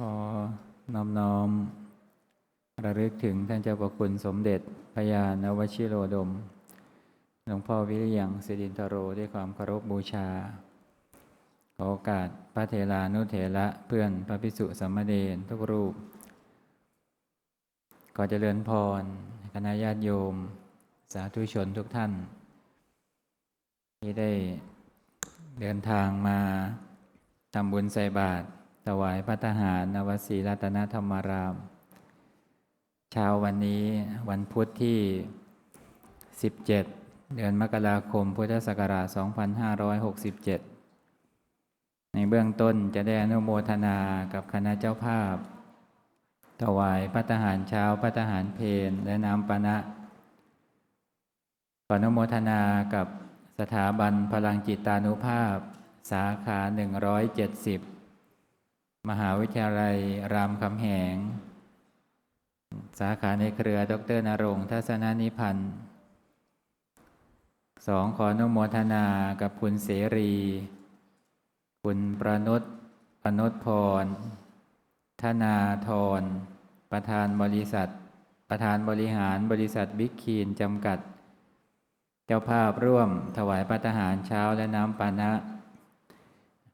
ขอน้อมน้อมระลึกถึงท่านเจ้าประคุณสมเด็จพระยาณวชิโรดม หลวงพ่อวิริยังสิรินทโรด้วยความเคารพบูชา ขอโอกาสพระเทลานุเถระเพื่อนพระภิกษุสามเณรทุกรูป ขอเจริญพรคณะญาติโยม สาธุชนทุกท่าน ที่ได้เดินทางมาทำบุญใส่บาตร ถวายพระทหารนวสีรัตนธรรมาราม เช้าวันนี้วันพุธที่ 17 เดือนมกราคมพุทธศักราช 2567 ในเบื้องต้นจะได้อนุโมทนากับคณะเจ้าภาพ ถวายพระทหารเช้าพระทหารเพนและน้ำปานะขออนุโมทนากับสถาบันพลังจิตานุภาพ สาขา 170 มหาวิทยาลัยรามคำแหง สาขาในเครือดรนรงค์ทัศนนิพันธ์สองขออนุโมทนากับคุณเสรี คุณประนุษประนุษพร ธนาธร ประธานบริษัท ประธานบริหารบริษัทบิ๊กคีนจำกัด เจ้าภาพร่วมถวายพระทหารเช้าและน้ำปานะ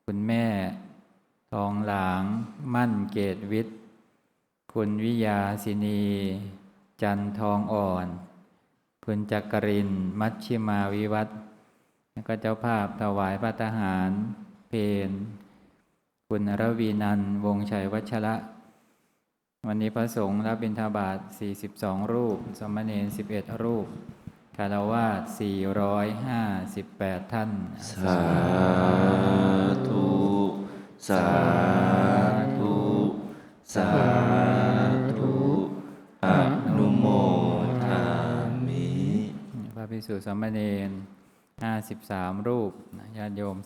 คุณแม่ ทองหลางมั่นเกตวิทย์ คุณวิยาสินี จันทองอ่อน คุณจักริน มัชชิมาวิวัฒน์แล้วก็เจ้าภาพถวายพระทหาร เพนคุณรวีนันวงชัยวัชระ วันนี้พระสงฆ์รับบิณฑบาต 42 รูป สมณเณร11 รูปคารวาส458 ท่าน สาธุ สาธุสาธุอนุโมทามิพระภิกษุสามเณร53 รูปญาติโยม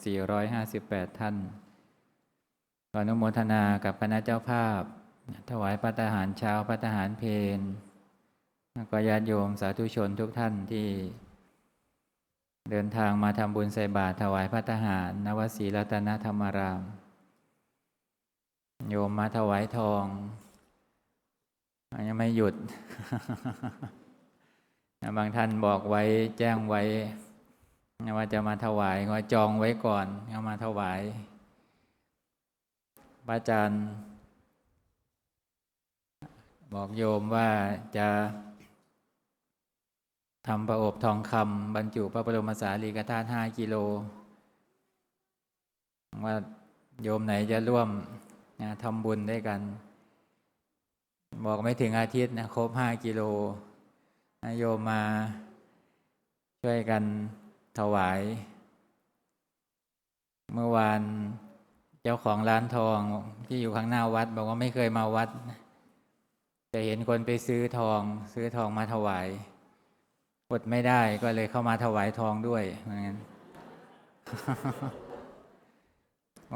458 ท่านขออนุโมทนากับคณะเจ้าภาพ ถวายพระทหารเช้าพระทหารเพนแล้วก็ญาติโยมสาธุชนทุกท่านที่ เดินทางมาทำบุญใส่บาตรถวายพระทหาร นวสีรัตนธรรมาราม โยมมาถวายทอง ยังไม่หยุด บางท่านบอกไว้แจ้งไว้ ว่าจะมาถวายก็จองไว้ก่อนเอามาถวายพระอาจารย์ บอกโยมว่าจะทำประอบทองคำบรรจุพระบรมสารีริกธาตุห้ากิโล ว่าโยมไหนจะร่วม นะทำบุญด้วยกัน บอกไม่ถึงอาทิตย์นะครบห้ากิโลนะโยมมาช่วยกันถวาย เมื่อวานเจ้าของร้านทองที่อยู่ข้างหน้าวัด บอกว่าไม่เคยมาวัด แต่เห็นคนไปซื้อทอง ซื้อทองมาถวายอดไม่ได้ก็เลยเข้ามาถวายทองด้วยเหมือนกัน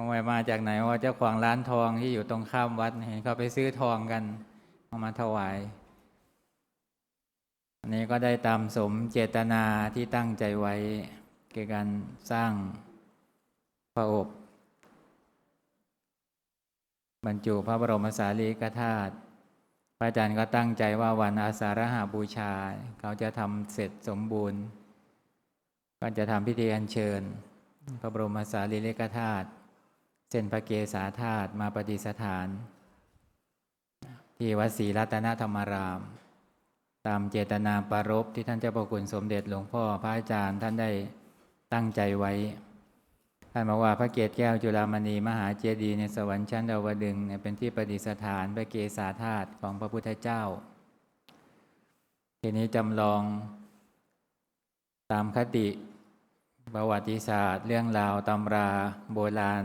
มองไปมาจากไหนว่าเจ้าของร้านทองที่อยู่ตรงข้ามวัดเห็นเขาไปซื้อทองกันเอามาถวายอันนี้ก็ได้ตามสมเจตนาที่ตั้งใจไว้เกี่ยวกับการสร้างพระอบ บรรจุพระบรมสารีริกธาตุพระอาจารย์ก็ตั้งใจว่าวันอาสาฬหาบูชา เขาจะทำเสร็จสมบูรณ์ ก็จะทำพิธีอัญเชิญ พระบรมสารีริกธาตุ เส้นพระเกศาธาตุมาประดิษฐาน ที่วัดศรีรัตนธรรมาราม ตามเจตนาปรารภที่ท่านเจ้าประคุณสมเด็จหลวงพ่อพระอาจารย์ท่านได้ตั้งใจไว้ ท่านบอกว่าพระเกศแก้วจุฬามณีมหาเจดีย์ในสวรรค์ชั้นดาวดึงเนี่ยเป็นที่ประดิษฐานพระเกศาธาตุของพระพุทธเจ้า ทีนี้จำลองตามคติประวัติศาสตร์ เรื่องราวตำราโบราณ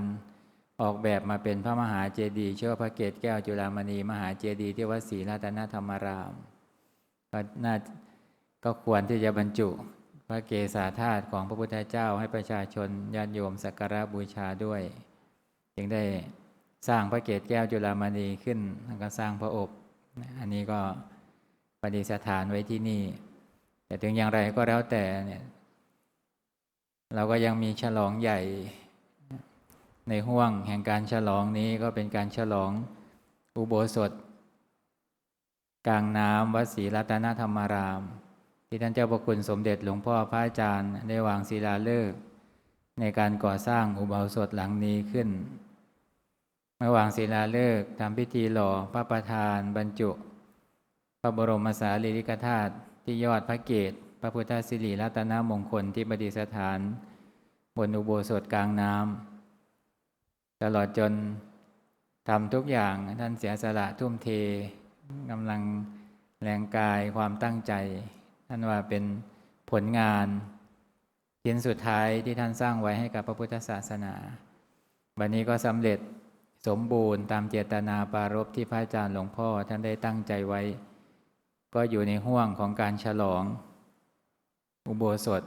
ออกแบบมาเป็นพระมหาเจดีย์ชื่อว่าพระเกศแก้วจุฬามณีมหาเจดีย์ที่วัดศรีรัตนธรรมาราม ก็น่าก็ควรที่จะบรรจุพระเกศาธาตุของพระพุทธเจ้าให้ประชาชนญาติโยมสักการะบูชาด้วย จึงได้สร้างพระเกศแก้วจุฬามณีขึ้นแล้วก็สร้างพระอบ อันนี้ก็ประดิษฐานไว้ที่นี่ แต่ถึงอย่างไรก็แล้วแต่เนี่ยเราก็ยังมีฉลองใหญ่ ในห่วงแห่งการฉลองนี้ก็เป็นการฉลองอุโบสถ กลางน้ำวัดศรีรัตนธรรมาราม ที่ท่านเจ้าประคุณสมเด็จหลวงพ่อพระอาจารย์ ได้วางศิลาฤกษ์ในการก่อสร้างอุโบสถหลังนี้ขึ้นเมื่อวางศิลาฤกษ์ทำพิธีหล่อพระประธานบรรจุ พระบรมสารีริกธาตุที่ยอดพระเกศพระพุทธสิริรัตนมงคลที่ประดิษฐาน บนอุโบสถกลางน้ำ ตลอดจนทำทุกอย่างท่านเสียสละทุ่มเทกำลังแรงกายความตั้งใจ ท่านว่าเป็นผลงานชิ้นสุดท้ายที่ท่านสร้างไว้ให้กับพระพุทธศาสนา วันนี้ก็สำเร็จสมบูรณ์ตามเจตนาปารภที่พระอาจารย์หลวงพ่อท่านได้ตั้งใจไว้ ก็อยู่ในห่วงของการฉลอง อุโบสถ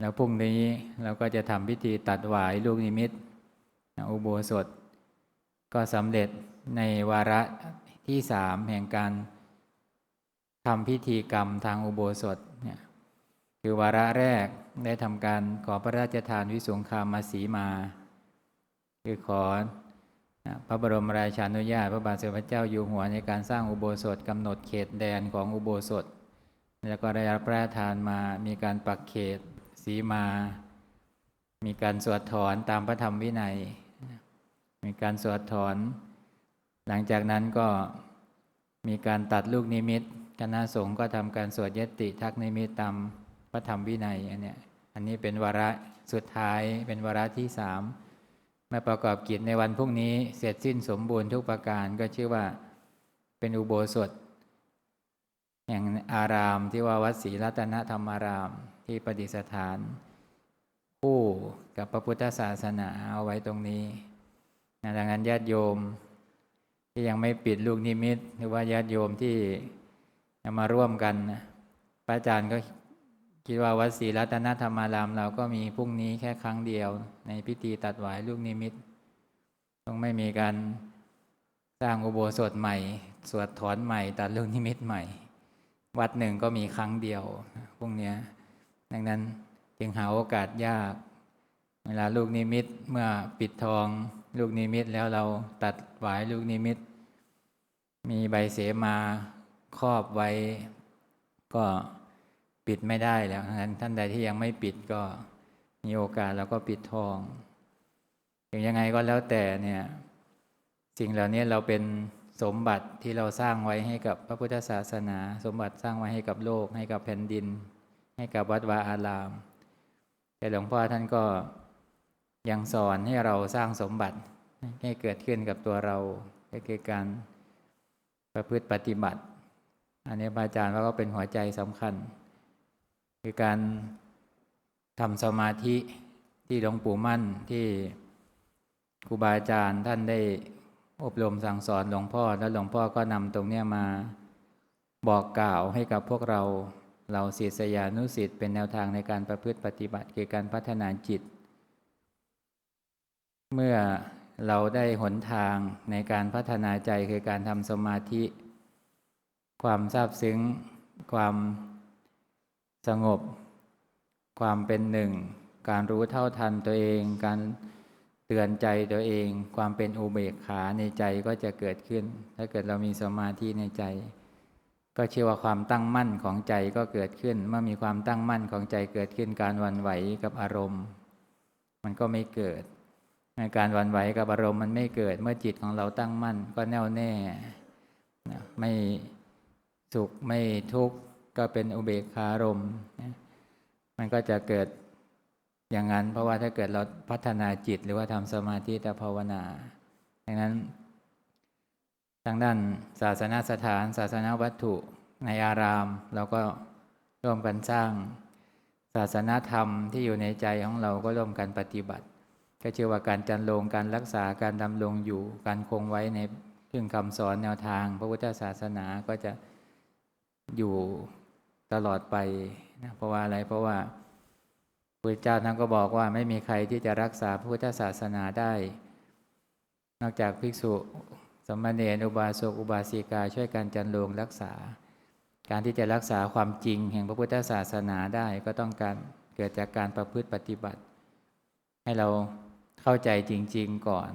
แล้วพรุ่งนี้เราก็จะทำพิธีตัดหวายลูกนิมิต อุโบสถ ก็สำเร็จในวาระที่สามแห่งการทำพิธีกรรมทางอุโบสถเนี่ยคือวาระแรกได้ทำการขอพระราชทานวิสุงคามาสีมา คือขอพระบรมราชานุญาตพระบาทสมเด็จพระเจ้าอยู่หัวในการสร้างอุโบสถกำหนดเขตแดนของอุโบสถ แล้วก็ได้รับพระราชทานมามีการปักเขตสีมา มีการสวดถอนตามพระธรรมวินัย มีการสวดถอน หลังจากนั้นก็มีการตัดลูกนิมิต คณะสงฆ์ก็ทำการสวดยติทักนิมิตตามพระธรรมวินัยอันเนี้ย อันนี้เป็นวาระสุดท้ายเป็นวาระที่สามเมื่อประกอบกิจในวันพรุ่งนี้เสร็จสิ้นสมบูรณ์ทุกประการก็ชื่อว่าเป็นอุโบสถแห่งอารามที่ว่าวัดศรีรัตนธรรมารามที่ประดิษฐาน คู่กับพระพุทธศาสนาเอาไว้ตรงนี้นะดังนั้นญาติโยม ที่ยังไม่ปิดลูกนิมิต หรือว่าญาติโยมที่จะมาร่วมกันนะพระอาจารย์ก็คิดว่าวัดศรีรัตนธรรมารามเราก็มีพรุ่งนี้แค่ครั้งเดียว ในพิธีตัดหวายลูกนิมิต ต้องไม่มีการสร้างอุโบสถใหม่ สวดถอนใหม่ ตัดลูกนิมิตใหม่ วัดหนึ่งก็มีครั้งเดียวพวกเนี้ดังนั้น จึงหาโอกาสยาก เวลาลูกนิมิตเมื่อปิดทอง ลูกนิมิตแล้วเราตัดหวายลูกนิมิต มีใบเสมาครอบไว้ ก็ปิดไม่ได้แล้วงนั้นท่านใดที่ยังไม่ปิดก็มีโอกาสเราก็ปิดทองถึงยังไงก็แล้วแต่เนี่ย สิ่งเหล่านี้เราเป็นสมบัติที่เราสร้างไว้ให้กับพระพุทธศาสนา สมบัติสร้างไว้ให้กับโลก ให้กับแผ่นดิน ให้กับวัดวาอาราม แต่หลวงพ่อท่านก็ยังสอนให้เราสร้างสมบัติให้เกิดขึ้นกับตัวเราก็คือการประพฤติปฏิบัติ อันนี้อาจารย์ว่าก็เป็นหัวใจสำคัญ คือการทำสมาธิที่หลวงปู่มั่นที่ครูบาอาจารย์ท่านได้อบรมสั่งสอนหลวงพ่อ แล้วหลวงพ่อก็นำตรงนี้มาบอกกล่าวให้กับพวกเรา เราศิษยานุศิษย์เป็นแนวทางในการประพฤติปฏิบัติคือการพัฒนาจิต เมื่อเราได้หนทางในการพัฒนาใจคือการทำสมาธิ ความซาบซึ้ง ความสงบ ความเป็นหนึ่ง การรู้เท่าทันตัวเอง การเตือนใจตัวเอง ความเป็นอุเบกขาในใจก็จะเกิดขึ้น ถ้าเกิดเรามีสมาธิในใจ ก็เชื่อว่าความตั้งมั่นของใจก็เกิดขึ้น เมื่อมีความตั้งมั่นของใจเกิดขึ้นการวันไหวกับอารมณ์ มันก็ไม่เกิด การวันไหวกับอารมณ์มันไม่เกิด เมื่อจิตของเราตั้งมั่น ก็แน่วแน่ไม่สุขไม่ทุกข์ก็เป็นอุเบกขารมมันก็จะเกิดอย่างนั้น เพราะว่าถ้าเกิดเราพัฒนาจิตหรือว่าทำสมาธิแต่ภาวนาดังนั้น ทางด้านศาสนาสถาน ศาสนาวัตถุในอาราม เราก็ร่วมกันสร้าง ศาสนาธรรมที่อยู่ในใจของเราก็ร่วมกันปฏิบัติ ก็เชื่อว่าการจันลงการรักษาการดำรงอยู่การคงไว้ในเรื่องคำสอนแนวทาง พระพุทธศาสนาก็จะอยู่ตลอดไปนะเพราะว่าอะไรเพราะว่าพระเจ้าท่านก็บอกว่าไม่มีใครที่จะรักษาพระพุทธศาสนาได้ นอกจากภิกษุ มณเณรอุบาสกอุบาสิกาช่วยกันจันโลงรักษา การที่จะรักษาความจริงแห่งพระพุทธศาสนาได้ก็ต้องการเกิดจากการประพฤติปฏิบัติ ให้เราเข้าใจจริง ๆก่อน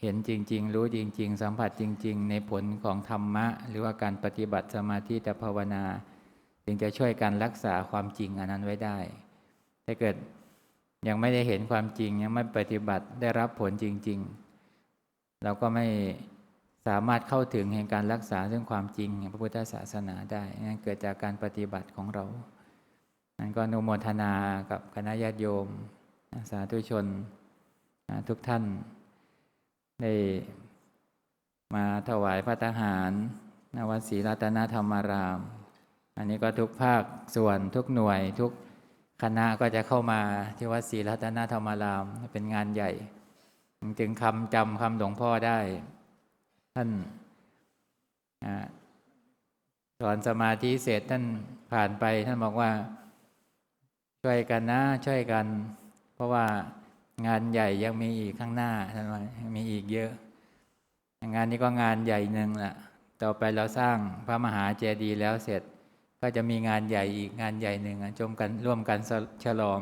เหห็นจริง ๆ รู้จริง ๆ สัมผัสจริง ๆ ในผลของธรรมะ หรือว่าการปฏิบัติสมาธิแต่ภาวนา จึงจะช่วยกันรักษาความจริงอันนั้นไว้ได้ถ้าเกิดยังไม่ได้เห็นความจริงยังไม่ปฏิบัติได้รับผลจริง ๆ เราก็ไม่ สามารถเข้าถึงแห่งการรักษาซึ่งความจริงแห่งพระพุทธศาสนาได้นั่นเกิดจากการปฏิบัติของเรานั้นก็นุโมทนากับคณะญาติโยม สาธุชนทุกท่านได้มาถวายพระทหารนวัดศรีรัตนธรรมาราม อันนี้ก็ทุกภาคส่วนทุกหน่วย ทุกคณะก็จะเข้ามาที่วัดศรีรัตนธรรมาราม เป็นงานใหญ่ จึงคำจำคำหลวงพ่อได้ ท่านสอนสมาธิเสร็จท่านผ่านไป ท่านบอกว่า ช่วยกันนะ ช่วยกัน เพราะว่างานใหญ่ยังมีอีกข้างหน้าท่านว่ายังมีอีกเยอะ งานนี้ก็งานใหญ่หนึ่งละต่อไปเราสร้างพระมหาเจดีย์แล้วเสร็จก็จะมีงานใหญ่อีกงานใหญ่หนึ่งจมกันร่วมกันฉลอง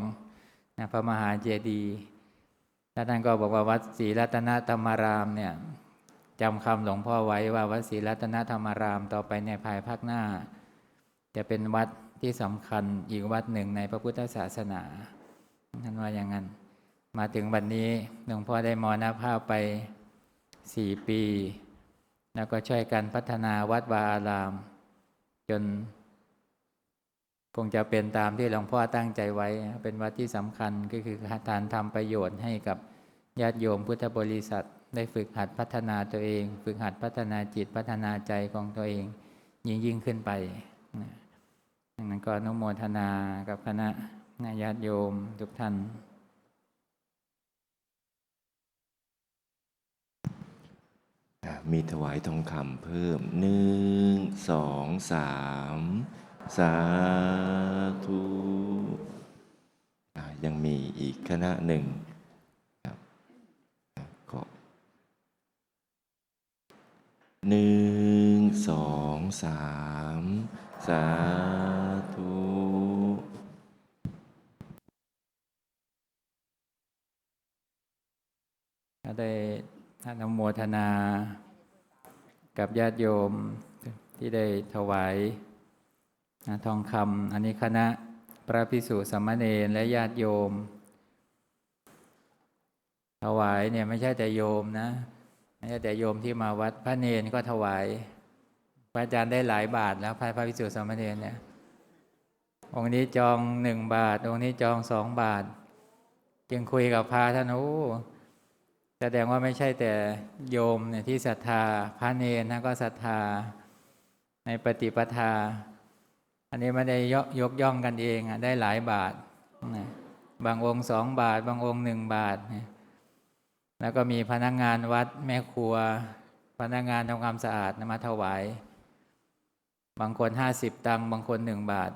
นะพระมหาเจดีย์แล้วท่านก็บอกว่าวัดศรีรัตนธรรมารามเนี่ย จำคำหลวงพ่อไว้ว่าวัดศรีรัตนธรรมารามต่อไปในภายภาคหน้า จะเป็นวัดที่สำคัญอีกวัดหนึ่งในพระพุทธศาสนาท่านว่าอย่างนั้น มาถึงวันนี้หลวงพ่อได้มรณภาพไปสี่ปี แล้วก็ช่วยกันพัฒนาวัดวาอาราม จน คงจะเป็นตามที่หลวงพ่อตั้งใจไว้ เป็นวัดที่สำคัญก็คือการทำประโยชน์ให้กับญาติโยมพุทธบริษัท ได้ฝึกหัดพัฒนาตัวเอง ฝึกหัดพัฒนาจิตพัฒนาใจของตัวเอง ยิ่งยิ่งขึ้นไปนะดังนั้นก็อนุโมทนากับคณะญาติโยมทุกท่านมีถวายทองคำเพิ่มหนึ่งสองสามสาธุยังมีอีกคณะหนึ่งครับอะขอ หนึ่งสองสามสาธุได้อนุโมทนา กับญาติโยมที่ได้ถวายนะทองคำอันนี้คณะพระพิสุสามเณรและญาติโยม ถวายเนี่ยไม่ใช่แต่โยมนะ แต่โยมที่มาวัดพระเนนก็ถวาย พระอาจารย์ได้หลายบาทแล้วพระพระพิสุสามเณรเนี่ย องค์นี้จองหนึ่งบาท องค์นี้จองสองบาท จึงคุยกับพระท่านโอ้แสดงว่าไม่ใช่แต่โยมเนี่ยที่ศรัทธาพระเนรนะก็ศรัทธาในปฏิปทา อันนี้ไม่ได้ยกยกย่องกันเองอะได้หลายบาทนะบางองค์สองบาท บางองค์หนึ่งบาทนะ แล้วก็มีพนักงานวัดแม่ครัว พนักงานทำความสะอาดนมาถวาย บางคนห้าสิบตังบางคนหนึ่งบาท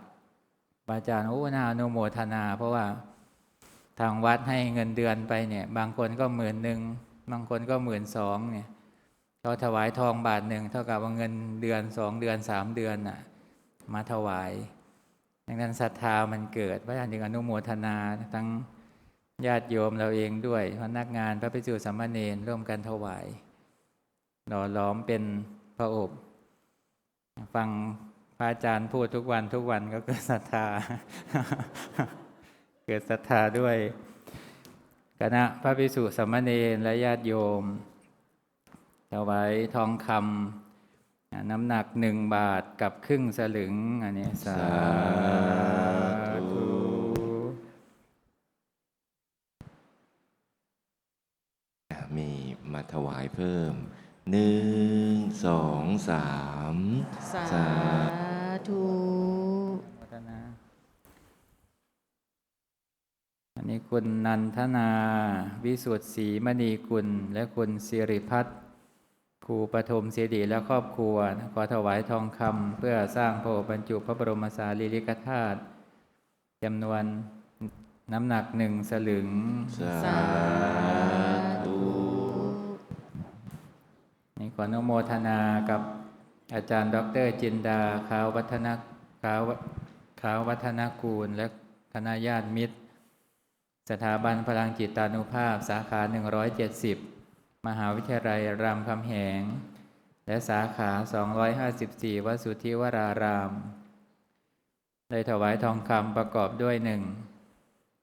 อาจารย์โอ้นาอนุโมทนา เพราะว่าทางวัดให้เงินเดือนไปเนี่ย บางคนก็หมื่นหนึ่งบางคนก็หมื่นสองเนี่ยเขาถวายทองบาทหนึ่งเท่ากับว่าเงินเดือนสองเดือนสามเดือนน่ะ มาถวายดังนั้นศรัทธามันเกิดพระอาจารย์จึงอนุโมทนาทั้ง ญาติโยมเราเองด้วยพนักงานพระภิกษุสามเณรร่วมกันถวาย หล่อหล้อมเป็นพระอบฟังพระอาจารย์พูดทุกวันทุกวันก็เกิดศรัทธา เกิดศรัทธาด้วยคณะพระภิกษุสามเณรและญาติโยมถวายทองคำน้ำหนักหนึ่งบาทกับครึ่งสลึงอันนี้สาธุ อะมีมาถ วายเพิ่มหนึ่งสองสามสาสาธุพัฒนาอันนี้คุณนันทนา วิสุทธิ์ศรีมณีกุล และคุณสิริพัฒน์ครูปฐมเสดีและครอบครัว ขอถวายทองคำเพื่อสร้างพระบรรจุพระบรมสารีริกธาตุจำนวนน้ำหนักหนึ่งสลึงสา ออนุโมทนากับอาจารย์ ดรจินดาขาววัฒนขาวขาววัฒนกูล และคณะญาติมิตร สถาบันพลังจิตานุภาพสาขา 170 มหาวิทยาลัยรามคำแหง และสาขา 254วัดสุทธิวราราม ได้ถวายทองคำประกอบด้วยหนึ่ง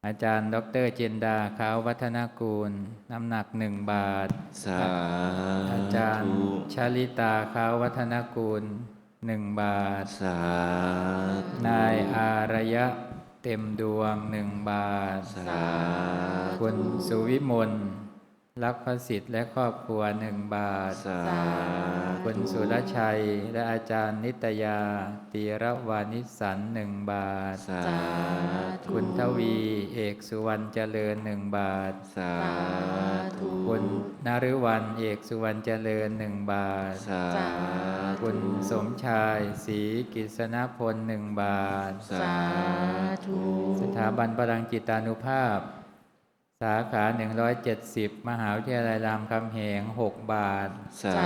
อาจารย์ ดรเจนดาขาววัฒนกูล น้ำหนักหนึ่งบาท สาอาจารย์ ธุชาลิตาขาววัฒนกูลหนึ่งบาท สาธุนายอารยะเต็มดวงหนึ่งบาท สาธุ คุณสุวิมล รักพระสิทธิ์และครอบครัวหนึ่งบาท สาธุคุณสุรชัยและอาจารย์นิตยา ตีระวานิสันหนึ่งบาท สาธุคุณทวีเอกสุวรรณเจริญหนึ่งบาท สาธุคุณนฤวันเอกสุวรรณเจริญหนึ่งบาท สาธุคุณสมชายศรีกิษณพลหนึ่งบาท สาธุสถาบันพลังจิตานุภาพ สาขา 170 มหาวิทยาลัยรามคำแหง 6 บาท สา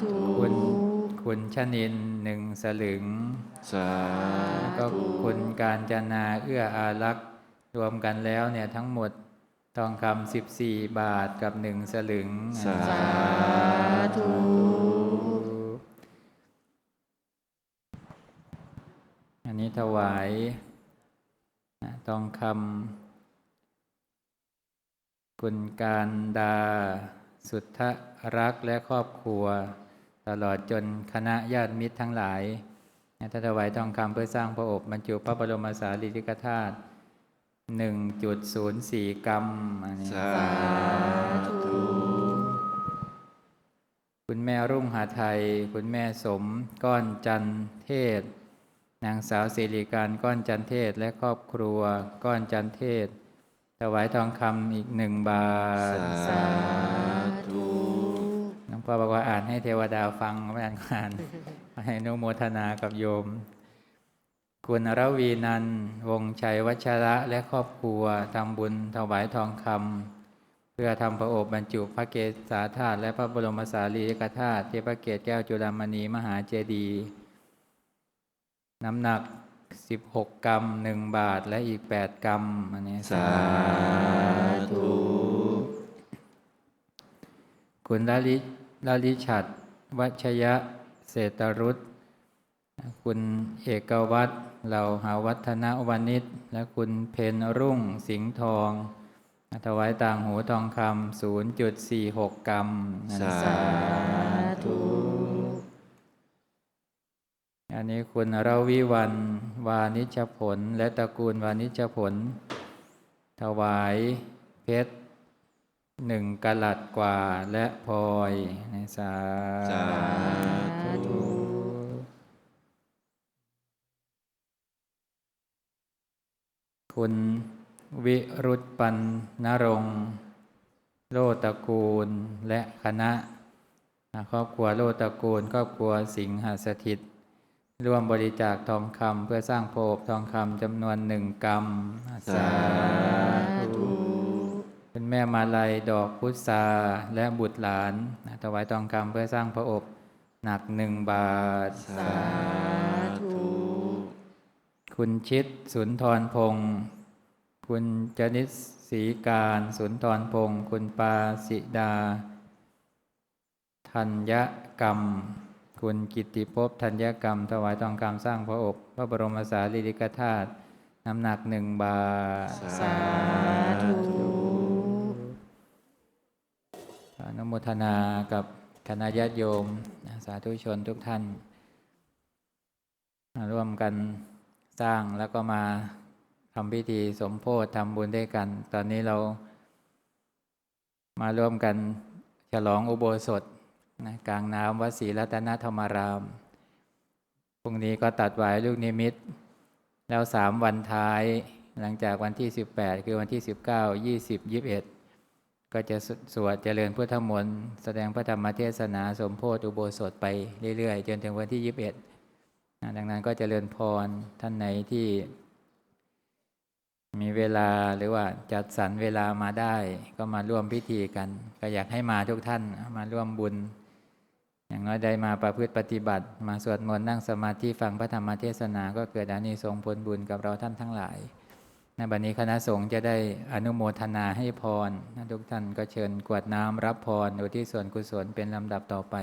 ธุ คุณคุณชนินหนึ่งสลึง สาแล้วก็คุณการจนาเอื้ออารักษ์รวมกันแล้วเนี่ยทั้งหมดทองคำ14 บาทกับหนึ่งสลึงสาธุอันนี้ถวายนะทองคำ คุณการดา สุทธรักษ์และครอบครัว ตลอดจนคณะญาติมิตรทั้งหลายนะถ้าถวายทองคำเพื่อสร้างพระอบบรรจุพระบรมสารีริกธาตุ1.04กรัมอันนี้สาธุคุณแม่รุ่งหาไทย คุณแม่สมก้อนจันเทศ นางสาวสิริการก้อนจันเทศและครอบครัวก้อนจันเทศ ถวายทองคำอีกหนึ่งบาท สาธุน้องพ่อบอกว่าอ่านให้เทวดาฟังไม่อ่านอ่านให้อนุโมทนากับโยม คุณรวีนันท์วงชัยวัชระและครอบครัวทำบุญถวายทองคำเพื่อทำพระโอบบรรจุพระเกศาธาตุและพระบรมสารีริกธาตุที่พระเกศแก้วจุฬามณีมหาเจดีย์น้ำหนัก 16 กรัม1บาทและอีก 8 กรัมอันนี้สาธุ คุณลลิลลิฉัดวัชยะเศรษฐรุตคุณเอกวัตรเหล่าหาวัฒนวณิชและคุณเพนรุ่งสิงห์ทองถวายต่างหูทองคำ0.46 กรัม สาธุอั นนี้คุณราวิวัน วานิชผล และตระกูลวานิชผล ถวายเพชรหนึ่งกะลัดกว่าและพลอยในสาธุคุณวิรุตปันนรงโลตระกูลและคณะครอบครัวโลตระกูลครอบครัวสิงหสถิต ร่วมบริจาคทองคำเพื่อสร้างโพบทองคำจำนวนหนึ่งกรัมสาธุคุณแม่มาลัยดอกพุทราและบุตรหลานนะถวายทองคำเพื่อสร้างพระอบหนักหนึ่งบาท สาธุ คุณชิดสุนทรพงศ์คุณจนิตศรีการสุนทรพงศ์คุณปาสิดา ธัญกรรม คุณกิตติภพธัญกรรม ถวายทองคำสร้างพระอบพระบรมสารีริกธาตุน้ำหนักหนึ่งบาท สาธุอนุโมทนากับคณะญาติโยมนะสาธุชนทุกท่านมาร่วมกันสร้างแล้วก็มาทำพิธีสมโพธิทำบุญด้วยกัน ตอนนี้เรามาร่วมกันฉลองอุโบสถ นะกลางน้ำวัดศรีรัตนธรรมารามพรุ่งนี้ก็ตัดไว้ลูกนิมิต แล้วสามวันท้าย หลังจากวันที่ 18 คือวันที่ 19 20 21 ก็จะสสวดเจริญพุทธมนต์แสดงพระธรรมเทศนาสมโพธิอุโบสถไปเรื่อยๆ จนถึงวันที่ 21นะดังนั้นก็เจริญพรท่านไหนที่ มีเวลาหรือว่าจัดสรรเวลามาได้ ก็มาร่วมพิธีกัน ก็อยากให้มาทุกท่านมาร่วมบุญ อย่างน้อยได้มาประพฤติปฏิบัติ มาสวดมนต์นั่งสมาธิฟังพระธรรมเทศนาก็เกิดอานิสงส์ผลบุญกับเราท่านทั้งหลายในบัดนี้คณะสงฆ์จะได้อนุโมทนาให้พรทุกท่านก็เชิญกวดน้ำรับพรอุที่ส่วนกุศลเป็นลำดับต่อไป